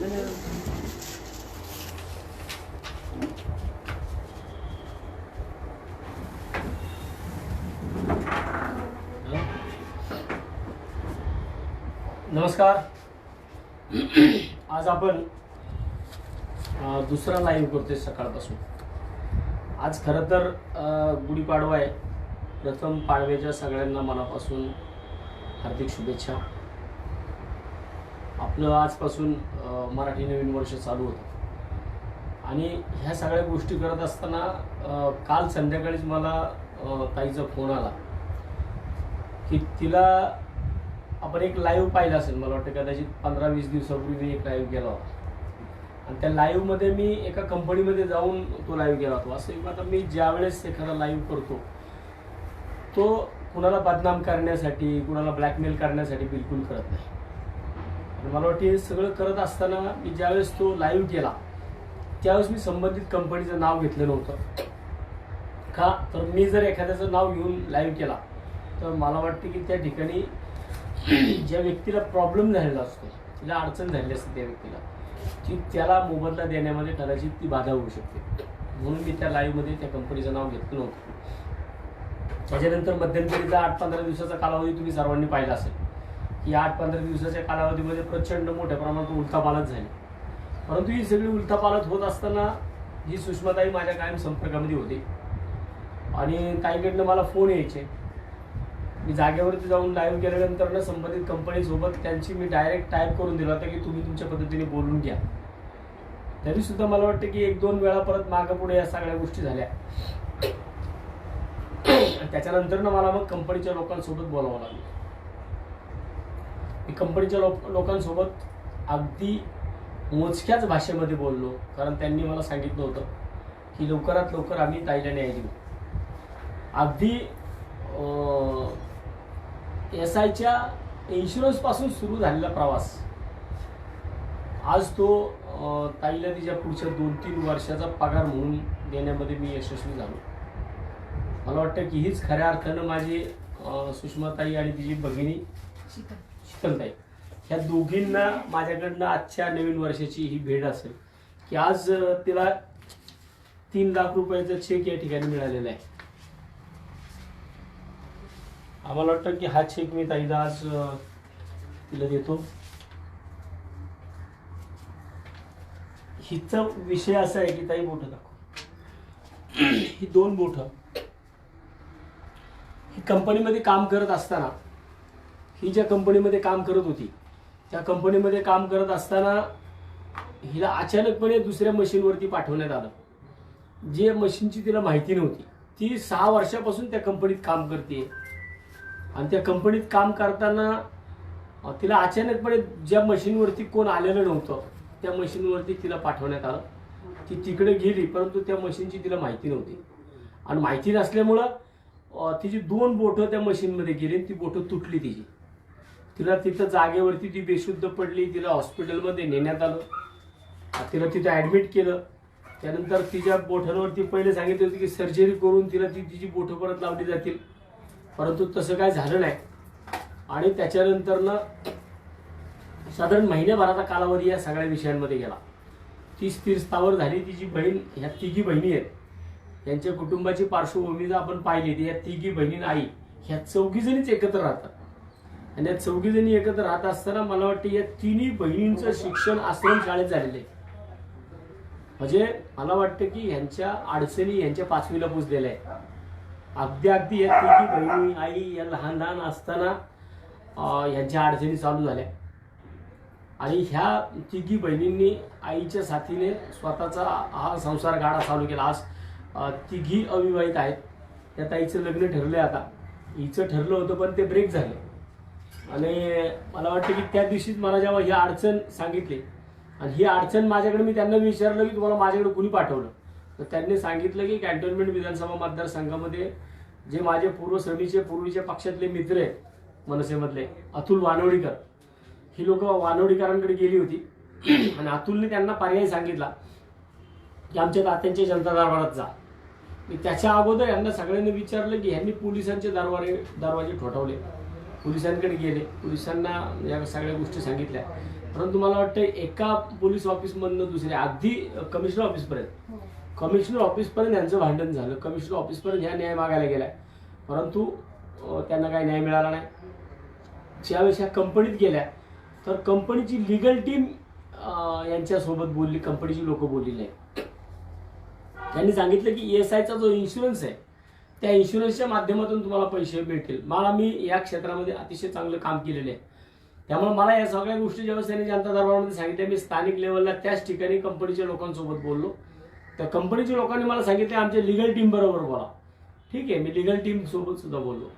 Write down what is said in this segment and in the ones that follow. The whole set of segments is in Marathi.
नमस्कार. आज आपण दुसरा लाईव्ह करतोय सकाळपासून. आज खरं तर गुढीपाडवा आहे. प्रथम पाडव्याच्या सगळ्यांना मनापासून हार्दिक शुभेच्छा. आपलं आजपासून मराठी नवीन वर्ष चालू होतं. आणि ह्या सगळ्या गोष्टी करत असताना काल संध्याकाळीच मला ताईचा फोन आला की तिला आपण एक लाईव्ह पाहिलं असेल मला वाटतं कदाचित पंधरा वीस दिवसापूर्वी मी एक लाईव्ह गेला होता. आणि त्या लाईव्हमध्ये मी एका कंपनीमध्ये जाऊन तो लाईव्ह गेला होता. असं आता मी ज्यावेळेस एखादा लाईव्ह करतो तो कुणाला बदनाम करण्यासाठी कुणाला ब्लॅकमेल करण्यासाठी बिलकुल करत नाही. आणि मला वाटते हे सगळं करत असताना मी ज्यावेळेस तो लाईव्ह केला त्यावेळेस मी संबंधित कंपनीचं नाव घेतलं नव्हतं का? तर मी जर एखाद्याचं नाव घेऊन लाईव्ह केला तर मला वाटते की त्या ठिकाणी ज्या व्यक्तीला प्रॉब्लेम झालेला असतो तिला अडचण झालेली असते त्या व्यक्तीला ती त्याला मोबदला देण्यामध्ये कदाचित ती बाधा होऊ शकते. म्हणून मी त्या लाईव्हमध्ये त्या कंपनीचं नाव घेतलं नव्हतं त्याच्यानंतर मध्यंतरीचा आठ पंधरा दिवसाचा कालावधी तुम्ही सर्वांनी पाहिला असेल. की आठ पंधरा दिवसाच्या कालावधीमध्ये प्रचंड मोठ्या प्रमाणात उलथापालत झाली. परंतु ही सगळी उलथापालत होत असताना ही सुषमाताई माझ्या कायम संपर्कामध्ये होती. आणि ताईकडनं मला फोन यायचे. मी जागेवरती जाऊन लाईव्ह केल्यानंतरनं संबंधित कंपनीसोबत त्यांची मी डायरेक्ट टाईप करून दिला होता की तुम्ही तुमच्या पद्धतीने बोलून घ्या. तरीसुद्धा मला वाटतं की एक दोन वेळा परत मागं पुढे या सगळ्या गोष्टी झाल्या. आणि त्याच्यानंतर ना मला मग कंपनीच्या लोकांसोबत बोलावं लागलं. मी कंपनीच्या लोक लोकांसोबत अगदी मोजक्याच भाषेमध्ये बोललो. कारण त्यांनी मला सांगितलं होतं की लवकरात लवकर आम्ही ताईला न्याय देऊ. अगदी एस आयच्या इन्शुरन्सपासून सुरू झालेला प्रवास. आज तो अं, ताईला तिच्या पुढच्या दोन तीन वर्षाचा पगार म्हणून देण्यामध्ये मी यशस्वी झालो. मला वाटतं की हीच खऱ्या अर्थानं माझी सुषमाताई आणि तिची भगिनी शीतलताई ह्या दोघींना माझ्याकडनं आजच्या नवीन वर्षाची ही भेट असेल की आज तिला तीन लाख रुपयाचा चेक या ठिकाणी मिळालेला आहे. आम्हाला वाटतं की हा चेक मी ताईला आज तिला देतो. हिचा विषय असा आहे की ताई बोट दाखव. ही दोन बोट. ही कंपनीमध्ये काम करत असताना ही ज्या कंपनीमध्ये काम करत होती त्या कंपनीमध्ये काम करत असताना हिला अचानकपणे दुसऱ्या मशीनवरती पाठवण्यात आलं. जे मशीनची तिला माहिती नव्हती ती सहा वर्षापासून त्या कंपनीत काम करते आणि त्या कंपनीत काम करताना तिला अचानकपणे ज्या मशीनवरती कोण आलेलं नव्हतं त्या मशीनवरती तिला पाठवण्यात आलं. ती तिकडे गेली परंतु त्या मशीनची तिला माहिती नव्हती. आणि माहिती नसल्यामुळं तिची दोन बोटं त्या मशीनमध्ये गेली आणि ती बोटं तुटली तिची. तिला तिथं जागेवरती ती बेशुद्ध पडली तिला हॉस्पिटलमध्ये नेण्यात आलं. तिला तिथं ॲडमिट केलं. त्यानंतर तिच्या बोठांवरती पहिले सांगितलं होतं की सर्जरी करून तिला ती तिची बोठं परत लावली जातील. परंतु तसं काय झालं नाही. आणि त्याच्यानंतरनं साधारण महिन्याभराचा कालावधी या सगळ्या विषयांमध्ये गेला. ती स्थिर स्थावर झाली तिची बहीण ह्या तिघी बहिणी आहेत. यांच्या कुटुंबाची पार्श्वभूमी जर आपण पाहिली तर या तिघी बहिणी आई ह्या चौघीजणीच एकत्र राहतात. आणि या चौघी जणी एकत्र राहत असताना मला वाटतं या तिन्ही बहिणींचं शिक्षण आश्रम शाळेत झालेलं आहे. म्हणजे मला वाटतं की ह्यांच्या अडचणी ह्यांच्या पाचवीला पोचलेल्या आहेत. अगदी अगदी या तिघी बहिणी आई या लहान लहान असताना ह्यांच्या अडचणी चालू झाल्या. आणि ह्या तिघी बहिणींनी आईच्या साथीने स्वतःचा हा संसार गाडा चालू केला. आज तिघी अविवाहित आहेत. त्या ताईचं लग्न ठरलंय आता. हिचं ठरलं होतं पण ते ब्रेक झाले. आणि मला वाटतं की त्या दिवशीच मला जेव्हा ही अडचण सांगितली आणि ही अडचण माझ्याकडे मी त्यांना विचारलं की तुम्हाला माझ्याकडे कुणी पाठवलं? तर त्यांनी सांगितलं की कॅन्टोन्मेंट विधानसभा मतदारसंघामध्ये जे माझे पूर्वश्रमीचे पूर्वीच्या पक्षातले मित्र आहेत मनसेमधले अतुल वानवडीकर ही लोक वानवडीकरांकडे गेली होती. आणि अतुलने त्यांना पर्याय सांगितला की आमच्या तात्यांच्या जनता दरबारात जा. मी त्याच्या अगोदर यांना सगळ्यांनी विचारलं की ह्यांनी पोलिसांचे दरवाजे दरवाजे ठोठावले. पोलिसांकडे गेले. पोलिसांना या सगळ्या गोष्टी सांगितल्या. परंतु मला वाटतं एका पोलीस ऑफिसमधनं दुसऱ्या अगदी कमिशनर ऑफिसपर्यंत. कमिशनर ऑफिसपर्यंत यांचं भांडण झालं. कमिशनर ऑफिसपर्यंत ह्या न्याय मागायला गेला परंतु त्यांना काही न्याय मिळाला नाही. ज्यावेळेस ह्या कंपनीत गेल्या तर कंपनीची लिगल टीम यांच्यासोबत बोलली. कंपनीची लोक बोलली नाही. त्यांनी सांगितलं की एस आयचा जो इन्शुरन्स आहे त्या इन्शुरन्सच्या माध्यमातून तुम्हाला पैसे मिळतील. मला मी या क्षेत्रामध्ये अतिशय चांगलं काम केलेलं आहे. त्यामुळे मला या सगळ्या गोष्टी ज्यावेळेस त्यांनी जनता दरबारामध्ये सांगितल्या मी स्थानिक लेवलला त्याच ठिकाणी कंपनीच्या लोकांसोबत बोललो. तर कंपनीच्या लोकांनी मला सांगितले आमच्या लिगल टीम बरोबर बोला. ठीक आहे मी लिगल टीम सोबत सुद्धा बोललो.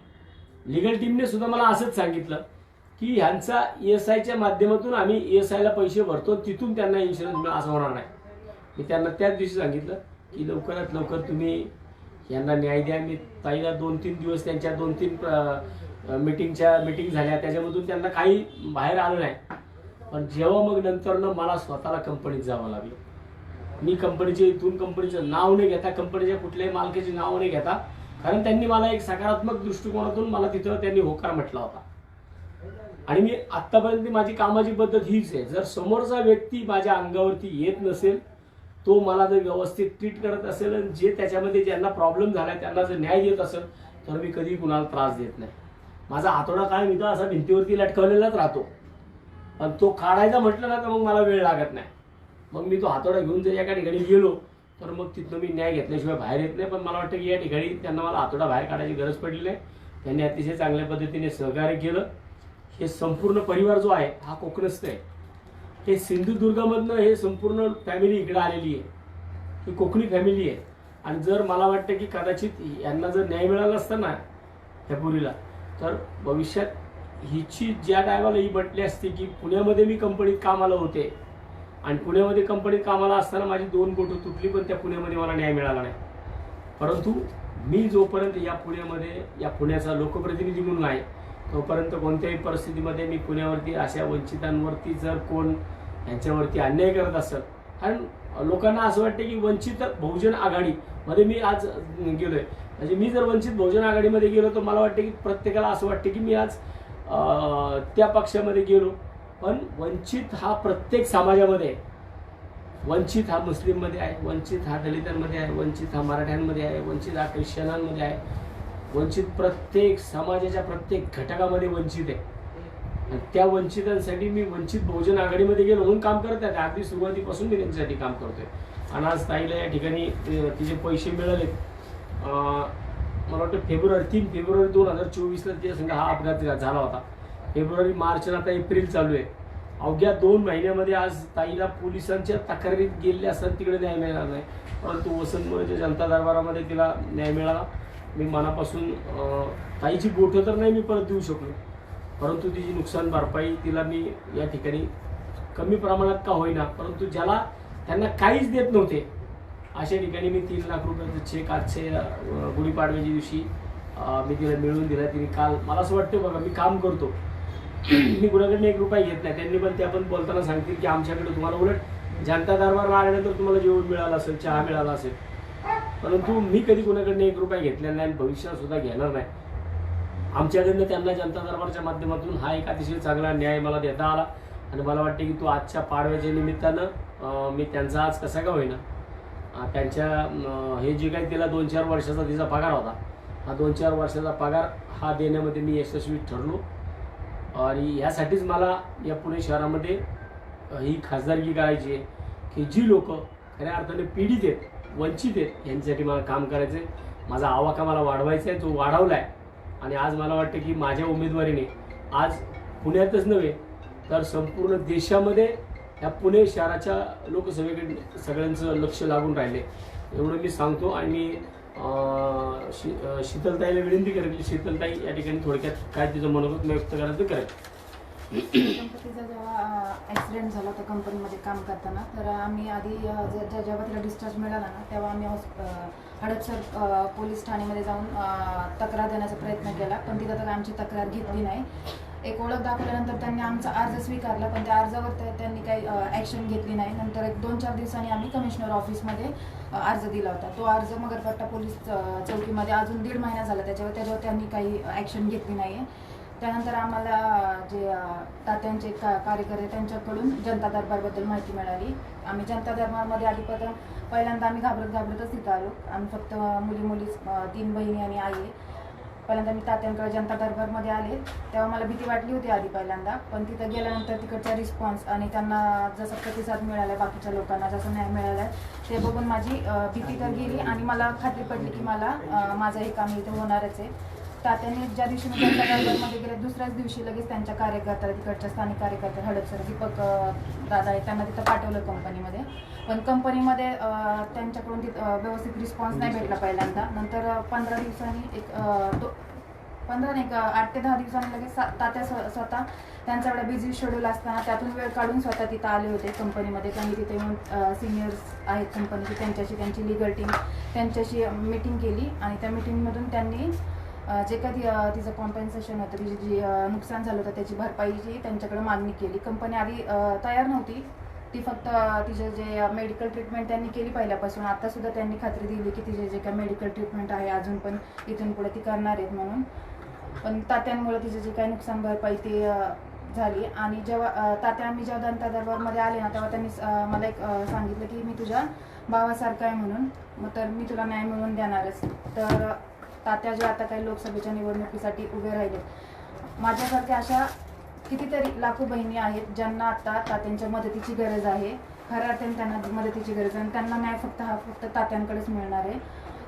लिगल टीमने सुद्धा मला असंच सांगितलं की ह्यांचा एस आयच्या माध्यमातून आम्ही एस आयला पैसे भरतो तिथून त्यांना इन्शुरन्स मिळेल असं होणार नाही. मी त्यांना त्याच दिवशी सांगितलं की लवकरात लवकर तुम्ही यांना न्याय द्या. मी ताईला दोन तीन दिवस त्यांच्या दोन तीन मिटिंगच्या मिटिंग झाल्या. त्याच्यामधून त्यांना काही बाहेर आलं नाही. पण जेव्हा मग नंतरनं मला स्वतःला कंपनीत जावं लागलं. मी कंपनीचे इथून कंपनीचं नाव नाही घेता. कंपनीच्या कुठल्याही मालकाचे नाव नाही घेता. कारण त्यांनी मला एक सकारात्मक दृष्टिकोनातून मला तिथं त्यांनी होकार म्हटला होता. आणि मी आत्तापर्यंत माझी कामाची पद्धत हीच आहे. जर समोरचा व्यक्ती माझ्या अंगावरती येत नसेल तो मला जर व्यवस्थित ट्रीट करत असेल आणि जे त्याच्यामध्ये ज्यांना प्रॉब्लेम झाला त्यांना जर न्याय देत असेल तर मी कधी कुणाला त्रास देत नाही. माझा हातोडा काय मी तर असा भिंतीवरती लटकवलेलाच राहतो. पण तो काढायचा म्हटलं ना तर मग मला वेळ लागत नाही. मग मी तो हातोडा घेऊन जर एका ठिकाणी गेलो तर मग तिथनं मी न्याय घेतल्याशिवाय बाहेर येत नाही. पण मला वाटतं की या ठिकाणी त्यांना मला हातोडा बाहेर काढायची गरज पडली नाही. त्यांनी अतिशय चांगल्या पद्धतीने सहकार्य केलं. हे संपूर्ण परिवार जो आहे हा कोकणस्थ आहे. हे सिंधुदुर्गामधनं हे संपूर्ण फॅमिली इकडे आलेली आहे. ही कोकणी फॅमिली आहे. आणि जर मला वाटतं की कदाचित यांना जर न्याय मिळाला असता ना ह्या पुरीला तर भविष्यात हिची ज्या टायमाला ही म्हटली असती की पुण्यामध्ये मी कंपनीत कामाला होते. आणि पुण्यामध्ये कंपनीत कामाला असताना माझी दोन बोटं तुटली पण त्या पुण्यामध्ये मला न्याय मिळाला नाही. परंतु मी जोपर्यंत या पुण्यामध्ये या पुण्याचा लोकप्रतिनिधी म्हणून आहे तोपर्यंत कोणत्याही परिस्थितीमध्ये मी पुण्यावरती अशा वंचितांवरती जर कोण यांच्यावरती अन्याय करत असेल कारण लोकांना असं वाटतं की वंचित बहुजन आघाडीमध्ये मी आज गेलोय. म्हणजे मी जर वंचित बहुजन आघाडीमध्ये गेलो तर मला वाटतं की प्रत्येकाला असं वाटतं की मी आज त्या पक्षामध्ये गेलो. पण वंचित हा प्रत्येक समाजामध्ये आहे. वंचित हा मुस्लिममध्ये आहे वंचित हा दलितांमध्ये आहे वंचित हा मराठ्यांमध्ये आहे वंचित हा ख्रिश्चनांमध्ये आहे. वंचित प्रत्येक समाजाच्या प्रत्येक घटकामध्ये वंचित आहे. आणि त्या वंचितांसाठी मी वंचित बहुजन आघाडीमध्ये गेलो म्हणून काम करत आहे. अगदी सुरुवातीपासून मी त्यांच्यासाठी काम करतोय. आणि आज ताईला या ठिकाणी तिचे पैसे मिळाले अं, मला वाटतं फेब्रुवारी तीन फेब्रुवारी दोन हजार चोवीसला तिच्या संग हा अपघात झाला होता. फेब्रुवारी मार्च आणि आता एप्रिल चालू आहे. अवघ्या दोन महिन्यामध्ये आज ताईला पोलिसांच्या तक्रारीत गेले असताना तिकडे न्याय मिळाला नाही. परंतु वसंतमुळेच्या जनता दरबारामध्ये तिला न्याय मिळाला. मी मनापासून ताईची बोटं तर नाही मी परत देऊ शकलो. परंतु तिची नुकसान भरपाई तिला मी या ठिकाणी कमी प्रमाणात का होईना परंतु ज्याला त्यांना काहीच देत नव्हते अशा ठिकाणी मी तीन लाख रुपयाचा चेक आजचे गुढीपाडव्याच्या दिवशी मी तिला मिळवून दिला. तिने काल मला असं वाटतं बघा मी काम करतो. मी कुणाकडनं एक रुपया घेत नाही. त्यांनी पण त्या पण बोलताना सांगतील की आमच्याकडे तुम्हाला उलट जनता दरबार आल्यानंतर तुम्हाला जेवण मिळालं असेल चहा मिळाला असेल. परंतु मी कधी कोणाकडनं एक रुपया घेतलेला नाही आणि भविष्यात सुद्धा घेणार नाही. आमच्याकडनं त्यांना जनता दरबारच्या माध्यमातून हा एक अतिशय चांगला न्याय मला देता आला. आणि मला वाटते की तो आजच्या पाडव्याच्या निमित्तानं मी त्यांचा आज कसा का होईना त्यांच्या हे जे काही तिला दोन चार वर्षाचा तिचा पगार होता हा दोन चार वर्षाचा पगार हा देण्यामध्ये मी यशस्वी ठरलो. आणि ह्यासाठीच मला या पुणे शहरामध्ये ही खासदारकी करायची आहे की जी लोक खऱ्या अर्थाने पीडित आहेत वंचित आहेत. यांच्यासाठी मला काम करायचं आहे माझा आवाका मला वाढवायचा आहे तो वाढवला आहे आणि आज मला वाटतं की माझ्या उमेदवारीने आज पुण्यातच नव्हे तर संपूर्ण देशामध्ये या पुणे शहराच्या लोकसभेकडे सगळ्यांचं लक्ष लागून राहिले. एवढं मी सांगतो आणि मी शि शीतलताईला विनंती करेन की शीतलताई या ठिकाणी थोडक्यात काय तिचं मनोगत व्यक्त करायचं करेल. गणपतीचा जेव्हा ॲक्सिडेंट झाला होता कंपनीमध्ये काम करताना तर आम्ही आधी अ, जेव्हा तिला डिस्चार्ज मिळाला ना तेव्हा आम्ही हडपसर पोलीस ठाणेमध्ये जाऊन तक्रार देण्याचा प्रयत्न केला. पण तिथं तर आमची तक्रार घेतली नाही. एक ओळख दाखवल्यानंतर त्यांनी आमचा अर्ज स्वीकारला पण त्या अर्जावर त्यांनी काही ॲक्शन घेतली नाही. नंतर एक दोन चार दिवसांनी आम्ही कमिशनर ऑफिसमध्ये अर्ज दिला होता. तो अर्ज मगरपट्टा पोलीस चौकीमध्ये अजून दीड महिना झाला त्याच्यावर त्याच्यावर त्यांनी काही ॲक्शन घेतली नाही आहे त्यानंतर आम्हाला जे तात्यांचे का कार्यकर्ते त्यांच्याकडून जनता दरबारबद्दल माहिती मिळाली. आम्ही जनता दरबारमध्ये आधीपासून पहिल्यांदा आम्ही घाबरत घाबरतच तिथं आलो. आम्ही फक्त मुली मुली तीन बहिणी आणि आई. पहिल्यांदा मी तात्यांकडे जनता दरबारमध्ये आले. तेव्हा मला भीती वाटली होती आधी पहिल्यांदा. पण तिथं गेल्यानंतर तिकडचा रिस्पॉन्स आणि त्यांना जसं प्रतिसाद मिळाला बाकीच्या लोकांना जसं न्याय मिळाला ते बघून माझी भीती तर गेली आणि मला खात्री पडली की मला माझं हे काम इथं होणारच आहे. तात्याने ज्या दिवशी मी जनता गेले दुसऱ्याच दिवशी लगेच त्यांच्या कार्यकर्त्या तिकडच्या स्थानिक कार्यकर्ते हडपसर दीपक दादा आहे त्यांना तिथं पाठवलं कंपनीमध्ये. पण कंपनीमध्ये त्यांच्याकडून तिथं व्यवस्थित रिस्पॉन्स नाही भेटला पहिल्यांदा. नंतर पंधरा दिवसांनी एक दो पंधरा नाही का आठ ते दहा दिवसांनी लगेच तात्या स्वतः त्यांचा एवढा बिझी शेड्यूल असताना त्यातून वेळ काढून स्वतः तिथं आले होते कंपनीमध्ये. त्यांनी तिथे येऊन सिनियर्स आहेत कंपनीचे त्यांच्याशी त्यांची लिगल टीम त्यांच्याशी मीटिंग केली आणि त्या मीटिंगमधून त्यांनी जे कधी तिचं कॉम्पेन्सेशन होतं तिची जी नुकसान झालं होतं त्याची भरपाईची त्यांच्याकडे मागणी केली. कंपनी आधी तयार नव्हती. ती फक्त तिचे जे मेडिकल ट्रीटमेंट त्यांनी केली पहिल्यापासून. आता सुद्धा त्यांनी खात्री दिली की तिचे जे काही मेडिकल ट्रीटमेंट आहे अजून पण इथून पुढे ती करणार आहेत म्हणून. पण तात्यांमुळे तिचे जे काही नुकसान भरपाई ते झाली. आणि जेव्हा तात्या आम्ही जेव्हा दंता दरबारमध्ये आले ना तेव्हा त्यांनी मला एक सांगितलं की मी तुझ्या भावासारखा आहे म्हणून. मग तर मी तुला न्याय मिळवून देणारच. तर तात्या जे आता काही लोकसभेच्या निवडणुकीसाठी उभे राहिले माझ्यासारख्या अशा कितीतरी लाखो बहिणी आहेत ज्यांना आता तात्यांच्या मदतीची गरज आहे. खऱ्या अर्थाने त्यांना मदतीची गरज आहे आणि त्यांना न्याय फक्त हा फक्त तात्यांकडेच मिळणार आहे.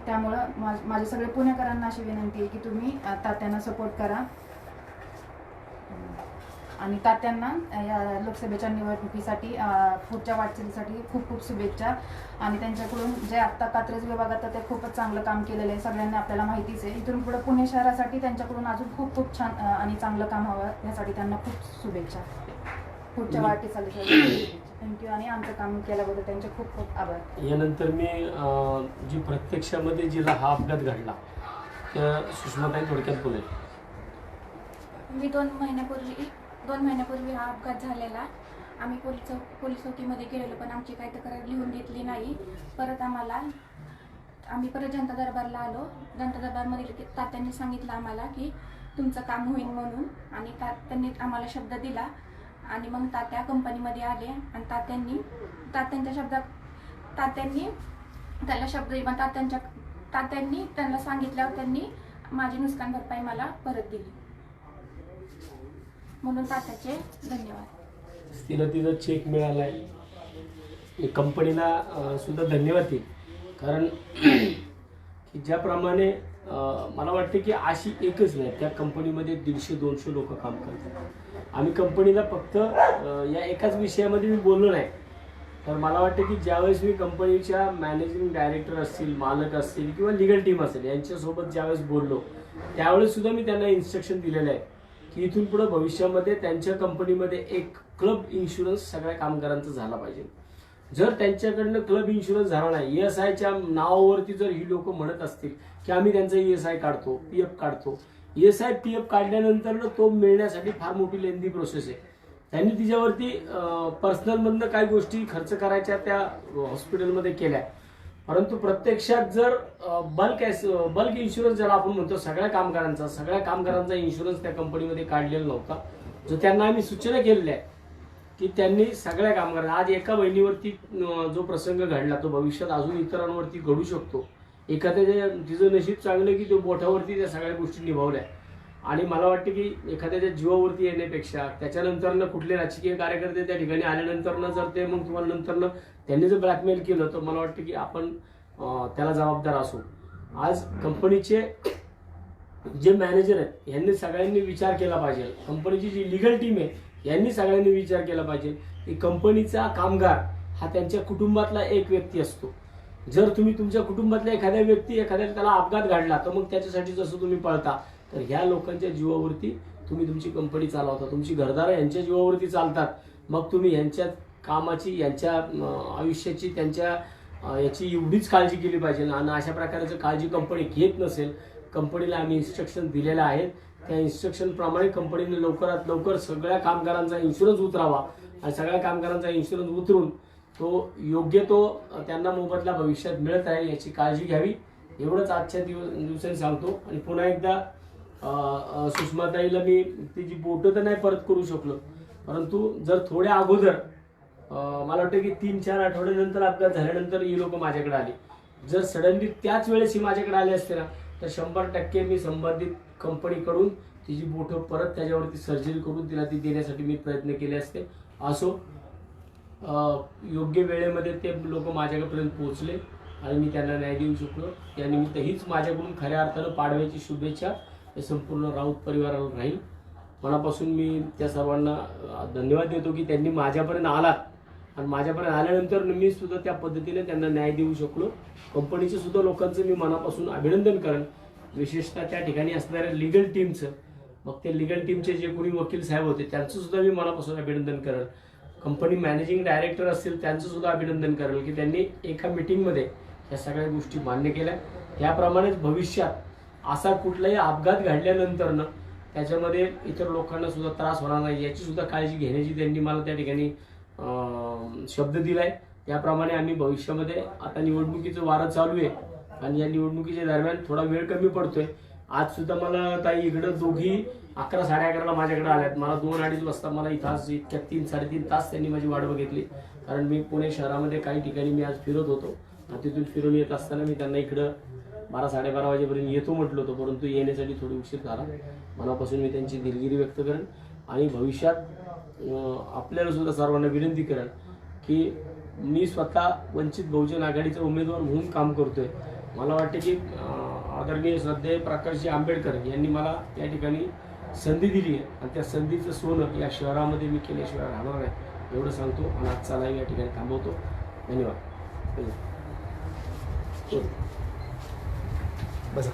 त्यामुळं मा माझे सगळे पुणेकरांना अशी विनंती आहे की तुम्ही तात्यांना सपोर्ट करा. आणि तात्यांना या लोकसभेच्या निवडणुकीसाठी पुढच्या वाटचालीसाठी खूप खूप शुभेच्छा. आणि त्यांच्याकडून जे आत्ता कात्रज विभागात ते खूपच चांगलं काम केलेलं आहे सगळ्यांना आपल्याला माहितीच आहे. इथून पुढे पुणे शहरासाठी त्यांच्याकडून अजून खूप खूप छान आणि चांगलं काम हवं यासाठी त्यांना खूप शुभेच्छा. पुढच्या वाटचालीसाठी थँक्यू आणि आमचं काम केल्याबद्दल त्यांचे खूप खूप आभार. यानंतर मी जी प्रत्यक्षामध्ये जिला हा अपघात घडला त्या सुषमाताई थोडक्यात बोलेल. मी दोन महिन्यापूर्वी दोन महिन्यापूर्वी हा अपघात झालेला आम्ही पोलीस पोलीस चौकीमध्ये गेलेलो पण आमची काही तक्रार लिहून घेतली नाही. परत आम्हाला आम्ही परत जनता दरबारला आलो. जनता दरबारमध्ये तात्यांनी सांगितलं आम्हाला की तुमचं काम होईल म्हणून आणि तात्यांनी आम्हाला शब्द दिला आणि मग तात्या कंपनीमध्ये आले आणि तात्यांनी तात्यांच्या शब्दात तात्यांनी त्याला शब्द तात्यांच्या तात्यांनी त्यांना सांगितल्यावर त्यांनी माझी नुकसान भरपाई मला परत दिली. म्हणून तात्याचे धन्यवाद. तिला तिचा चेक मिळाला आहे कंपनीला सुद्धा धन्यवाद देईल. कारण की ज्याप्रमाणे मला वाटतं की अशी एकच नाही त्या कंपनीमध्ये दीडशे दोनशे लोक काम करतात. आम्ही कंपनीला फक्त या एकाच विषयामध्ये मी बोललो नाही. तर मला वाटतं की ज्यावेळेस मी कंपनीच्या मॅनेजिंग डायरेक्टर असतील मालक असतील किंवा लिगल टीम असेल यांच्यासोबत ज्यावेळेस बोललो त्यावेळेस सुद्धा मी त्यांना इन्स्ट्रक्शन दिलेलं आहे. की इथून पुढे भविष्यामध्ये त्यांच्या कंपनीमध्ये एक क्लब इन्शुरन्स सगळ्या कामगारांचा झाला पाहिजे. जर त्यांच्याकडनं क्लब इन्शुरन्स झाला नाही एस आयच्या नावावरती जर ही लोक म्हणत असतील की आम्ही त्यांचा एस आय काढतो पी एफ काढतो एस आय पी एफ काढल्यानंतर तो मिळण्यासाठी फार मोठी लेंदी प्रोसेस आहे. त्यांनी तिच्यावरती पर्सनलमधनं काही गोष्टी खर्च करायच्या त्या हॉस्पिटलमध्ये केल्या. परंतु प्रत्यक्षात जर बल्क बल्क इन्शुरन्स ज्याला आपण म्हणतो सगळ्या कामगारांचा सगळ्या कामगारांचा इन्शुरन्स त्या कंपनीमध्ये काढलेला नव्हता. जो त्यांना आम्ही सूचना केलेल्या आहे की त्यांनी सगळ्या कामगारांना आज एका बहिणीवरती जो प्रसंग घडला तो भविष्यात अजून इतरांवरती घडू शकतो. एखाद्याच्या तिचं नशीब चांगलं की तो बोटावरती त्या सगळ्या गोष्टी निभावल्या. आणि मला वाटतं की एखाद्याच्या जीवावरती येण्यापेक्षा त्याच्यानंतरनं कुठले राजकीय कार्यकर्ते त्या ठिकाणी आल्यानंतरनं जर ते मग तुम्हाला नंतरनं त्यांनी जर ब्लॅकमेल केलं तर मला वाटतं की आपण त्याला जबाबदार असू. आज कंपनीचे जे मॅनेजर आहेत यांनी सगळ्यांनी विचार केला पाहिजे. कंपनीची जी लिगल टीम आहे यांनी सगळ्यांनी विचार केला पाहिजे की कंपनीचा कामगार हा त्यांच्या कुटुंबातला एक व्यक्ती असतो. जर तुम्ही तुमच्या कुटुंबातल्या एखाद्या व्यक्ती एखाद्या त्याला अपघात घडला तर मग त्याच्यासाठी जसं तुम्ही पळता तर ह्या लोकांच्या जीवावरती तुम्ही तुमची कंपनी चालवता. तुमची घरदारं यांच्या जीवावरती चालतात. मग तुम्ही यांच्या कामाची यांच्या आयुष्याची त्यांच्या याची एवढीच काळजी केली पाहिजे आणि अशा प्रकारचं काळजी कंपनी घेत नसेल कंपनीला आम्ही इन्स्ट्रक्शन दिलेल्या आहेत. त्या इन्स्ट्रक्शनप्रमाणे कंपनीने लवकरात लवकर सगळ्या कामगारांचा इन्शुरन्स उतरावा. आणि सगळ्या कामगारांचा इन्शुरन्स उतरून तो योग्य तो त्यांना मोबदला भविष्यात मिळत आहे याची काळजी घ्यावी. एवढंच आजच्या दिवस दिवसांनी सांगतो. आणि पुन्हा एकदा सुषमाताईला मी तिची बोटं तर नाही परत करू शकलो परंतु जर थोड्या अगोदर मला वाटतं की तीन चार आठवड्यानंतर अपघात झाल्यानंतर ही लोक माझ्याकडे आली. जर सडनली त्याच वेळेस ही माझ्याकडे आले असते ना तर शंभर टक्के मी संबंधित कंपनीकडून तिची बोटं परत त्याच्यावरती सर्जरी करून तिला ती देण्यासाठी मी प्रयत्न केले असते. असो योग्य वेळेमध्ये ते लोक माझ्यापर्यंत पोहोचले आणि मी त्यांना न्याय देऊ शकलो. त्यानिमित्त हीच माझ्याकडून खऱ्या अर्थानं पाडव्याची शुभेच्छा. या संपूर्ण राऊत परिवाराला राहील. मनापासून मी त्या सर्वांना धन्यवाद देतो की त्यांनी माझ्यापर्यंत आलात. आणि माझ्यापर्यंत आल्यानंतर मी सुद्धा त्या पद्धतीने त्यांना न्याय देऊ शकलो. कंपनीचे सुद्धा लोकांचं मी मनापासून अभिनंदन करेन. विशेषतः त्या ठिकाणी असणाऱ्या लिगल टीमचं मग ते लिगल टीमचे जे कोणी वकील साहेब होते त्यांचं सुद्धा मी मनापासून अभिनंदन करेल कंपनी मॅनेजिंग डायरेक्टर असतील त्यांचं सुद्धा अभिनंदन करेल की त्यांनी एका मिटिंगमध्ये या सगळ्या गोष्टी मान्य केल्या. त्याप्रमाणेच भविष्यात असा कुठलाही अपघात घडल्यानंतरनं त्याच्यामध्ये इतर लोकांना सुद्धा त्रास होणार नाही याची सुद्धा काळजी घेण्याची त्यांनी मला त्या ठिकाणी शब्द दिलाय. त्याप्रमाणे आम्ही भविष्यामध्ये आता निवडणुकीचं वारं चालू आहे. आणि या निवडणुकीच्या दरम्यान थोडा वेळ कमी पडतोय. आज सुद्धा मला ताई इकडं दोघी अकरा साडे अकराला माझ्याकडे आल्यात. मला दोन अडीच वाजता मला इथं आज इतक्या तीन साडेतीन तास त्यांनी माझी वाट बघितली. कारण मी पुणे शहरामध्ये काही ठिकाणी मी आज फिरत होतो. तिथून फिरून येत असताना मी त्यांना इकडं बारा साडेबारा वाजेपर्यंत येतो म्हटलं होतं. परंतु येण्यासाठी थोडी उशीर झाला. मनापासून मी त्यांची दिलगिरी व्यक्त करेन. आणि भविष्यात आपल्याला सुद्धा सर्वांना विनंती करेन की मी स्वतः वंचित बहुजन आघाडीचा उमेदवार म्हणून काम करतोय. मला वाटते की आदरणीय श्रद्धेय प्रकाशजी आंबेडकर यांनी मला या ठिकाणी संधी दिली आहे. आणि त्या संधीचं सोनं या शहरामध्ये मी केल्याशिवाय राहणार नाही. एवढं सांगतो आणि आजचा लाईव्ह या ठिकाणी थांबवतो. धन्यवाद. धन्यवाद. बसा.